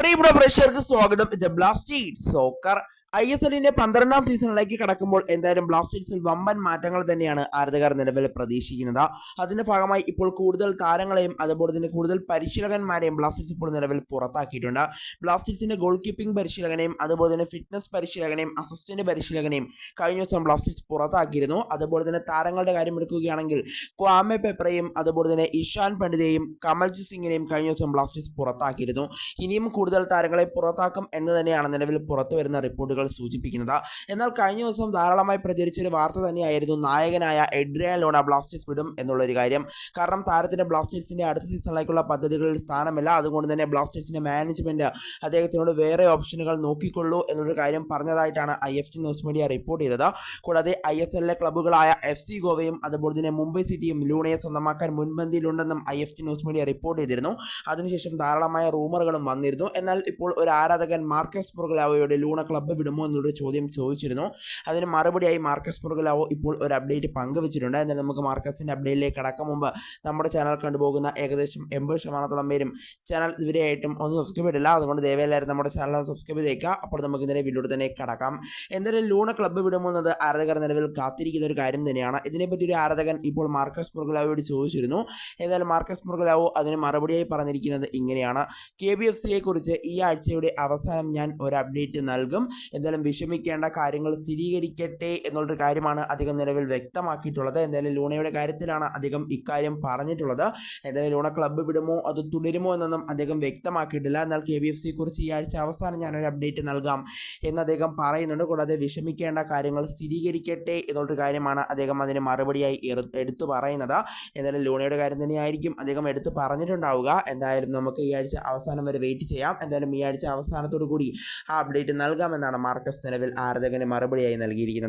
പ്രിയപ്പെട്ട പ്രേക്ഷകർക്ക് സ്വാഗതം. ഇത് ബ്ലാസ്റ്റേഴ്സ് സോക്കർ ഐ എസ് എല്ലിന്റെ പന്ത്രണ്ടാം സീസണിലേക്ക് കടക്കുമ്പോൾ എന്തായാലും ബ്ലാസ്റ്റേഴ്സിൽ വമ്പൻ മാറ്റങ്ങൾ തന്നെയാണ് ആരാധകർ നിലവിൽ പ്രതീക്ഷിക്കുന്നത്. അതിന്റെ ഭാഗമായി ഇപ്പോൾ കൂടുതൽ താരങ്ങളെയും അതുപോലെ തന്നെ കൂടുതൽ പരിശീലകന്മാരെയും ബ്ലാസ്റ്റേഴ്സ് ഇപ്പോൾ നിലവിൽ പുറത്താക്കിയിട്ടുണ്ട്. ബ്ലാസ്റ്റേഴ്സിന്റെ ഗോൾ കീപ്പിംഗ് പരിശീലകനെയും അതുപോലെ തന്നെ ഫിറ്റ്നസ് പരിശീലകനെയും അസിസ്റ്റന്റ് പരിശീലകനെയും കഴിഞ്ഞ ദിവസം ബ്ലാസ്റ്റേഴ്സ് പുറത്താക്കിയിരുന്നു. അതുപോലെ തന്നെ താരങ്ങളുടെ കാര്യം എടുക്കുകയാണെങ്കിൽ ക്വാമെ പെപ്രയും അതുപോലെ തന്നെ ഇഷാൻ പണ്ഡിതയും കമൽജിത് സിംഗിനെയും കഴിഞ്ഞ ദിവസം ബ്ലാസ്റ്റേഴ്സ് പുറത്താക്കിയിരുന്നു. ഇനിയും കൂടുതൽ താരങ്ങളെ പുറത്താക്കും എന്ന് തന്നെയാണ് നിലവിൽ പുറത്തു വരുന്ന റിപ്പോർട്ടുകൾ സൂചിപ്പിക്കുന്നത്. എന്നാൽ കഴിഞ്ഞ ദിവസം ധാരാളമായി പ്രചരിച്ച ഒരു വാർത്ത തന്നെയായിരുന്നു നായകനായ എഡ്രിയാൻ ലോണ ബ്ലാസ്റ്റേഴ്സ് വിടും എന്നുള്ളൊരു കാര്യം. കാരണം താരത്തിന്റെ ബ്ലാസ്റ്റേഴ്സിന്റെ അടുത്ത സീസണിലേക്കുള്ള പദ്ധതികളിൽ സ്ഥാനമില്ല. അതുകൊണ്ട് തന്നെ ബ്ലാസ്റ്റേഴ്സിന്റെ മാനേജ്മെന്റ് അദ്ദേഹത്തിനോട് വേറെ ഓപ്ഷനുകൾ നോക്കിക്കൊള്ളൂ എന്നൊരു കാര്യം പറഞ്ഞതായിട്ടാണ് I F T news media report ചെയ്തത്. കൂടാതെ ഐ എസ് എല്ലിലെ ക്ലബ്ബുകളായ എഫ് സി ഗോവയും അതുപോലെ തന്നെ മുംബൈ സിറ്റിയും ലൂണയെ സ്വന്തമാക്കാൻ മുൻപന്തിയിലുണ്ടെന്നും I F T news media report ചെയ്തിരുന്നു. അതിനുശേഷം ധാരാളമായ റൂമറുകളും വന്നിരുന്നു. എന്നാൽ ഇപ്പോൾ ഒരു ആരാധകൻ മാർക്കസ് പുറകലാവോയുടെ ലൂണ ക്ലബ്ബ് വിടുമോ എന്നുള്ളൊരു ചോദ്യം ചോദിച്ചിരുന്നു. അതിന് മറുപടിയായി മാർക്കസ് പുറകിലാവോ ഇപ്പോൾ ഒരു അപ്ഡേറ്റ് പങ്കുവച്ചിട്ടുണ്ട്. എന്നാൽ നമുക്ക് മാർക്കസിന്റെ അപ്ഡേറ്റിലേക്ക് കടക്കും മുമ്പ് നമ്മുടെ ചാനൽ കണ്ടുപോകുന്ന ഏകദേശം എൺപത് ശതമാനത്തോളം പേരും ചാനൽ ഇതുവരെയായിട്ടും ഒന്ന് സബ്സ്ക്രൈബ് ചെയ്തില്ല അതുകൊണ്ട് ദയവേലായിരുന്നു നമ്മുടെ ചാനൽ സബ്സ്ക്രൈബ് ചെയ്തേക്കുക അപ്പോൾ നമുക്ക് ഇതിനെ വീഡിയോ തന്നെ കടക്കാം. എന്തായാലും ലൂണ ക്ലബ്ബ് വിടുമെന്നത് ആരാധകർ നിലവിൽ കാത്തിരിക്കുന്ന ഒരു കാര്യം തന്നെയാണ്. ഇതിനെപ്പറ്റി ഒരു ആരാധകൻ ഇപ്പോൾ മാർക്കസ് പുറകിലാവോട് ചോദിച്ചിരുന്നു. എന്നാൽ മാർക്കസ് പുറകിലാവോ അതിന് മറുപടിയായി പറഞ്ഞിരിക്കുന്നത് ഇങ്ങനെയാണ്. കെ ബി എഫ് സിയെക്കുറിച്ച് ഈ ആഴ്ചയുടെ അവസാനം ഞാൻ ഒരു അപ്ഡേറ്റ് നൽകും. എന്തായാലും വിഷമിക്കേണ്ട കാര്യങ്ങൾ സ്ഥിരീകരിക്കട്ടെ എന്നുള്ളൊരു കാര്യമാണ് അധികം നിലവിൽ വ്യക്തമാക്കിയിട്ടുള്ളത്. എന്തായാലും ലൂണയുടെ കാര്യത്തിലാണ് അധികം ഇക്കാര്യം പറഞ്ഞിട്ടുള്ളത്. എന്തായാലും ലൂണ ക്ലബ്ബ് വിടുമോ അത് തുടരുമോ എന്നൊന്നും അദ്ദേഹം വ്യക്തമാക്കിയിട്ടില്ല. എന്നാൽ കെ ബി എഫ് സിയെ കുറിച്ച് ഈ ആഴ്ച അവസാനം ഞാനൊരു അപ്ഡേറ്റ് നൽകാം എന്ന് അദ്ദേഹം പറയുന്നുണ്ട്. കൂടാതെ വിഷമിക്കേണ്ട കാര്യങ്ങൾ സ്ഥിരീകരിക്കട്ടെ എന്നുള്ളൊരു കാര്യമാണ് അദ്ദേഹം അതിന് മറുപടിയായി എടുത്തു പറയുന്നത്. എന്തായാലും ലൂണയുടെ കാര്യം തന്നെയായിരിക്കും അദ്ദേഹം എടുത്തു പറഞ്ഞിട്ടുണ്ടാവുക. എന്തായാലും നമുക്ക് ഈ ആഴ്ച അവസാനം വരെ വെയിറ്റ് ചെയ്യാം. എന്തായാലും ഈ ആഴ്ച അവസാനത്തോടു കൂടി ആ അപ്ഡേറ്റ് നൽകാമെന്നാണ് മാർക്കസ് നിലവിൽ ആരാധകന് മറുപടിയായി നൽകിയിരിക്കുന്നത്.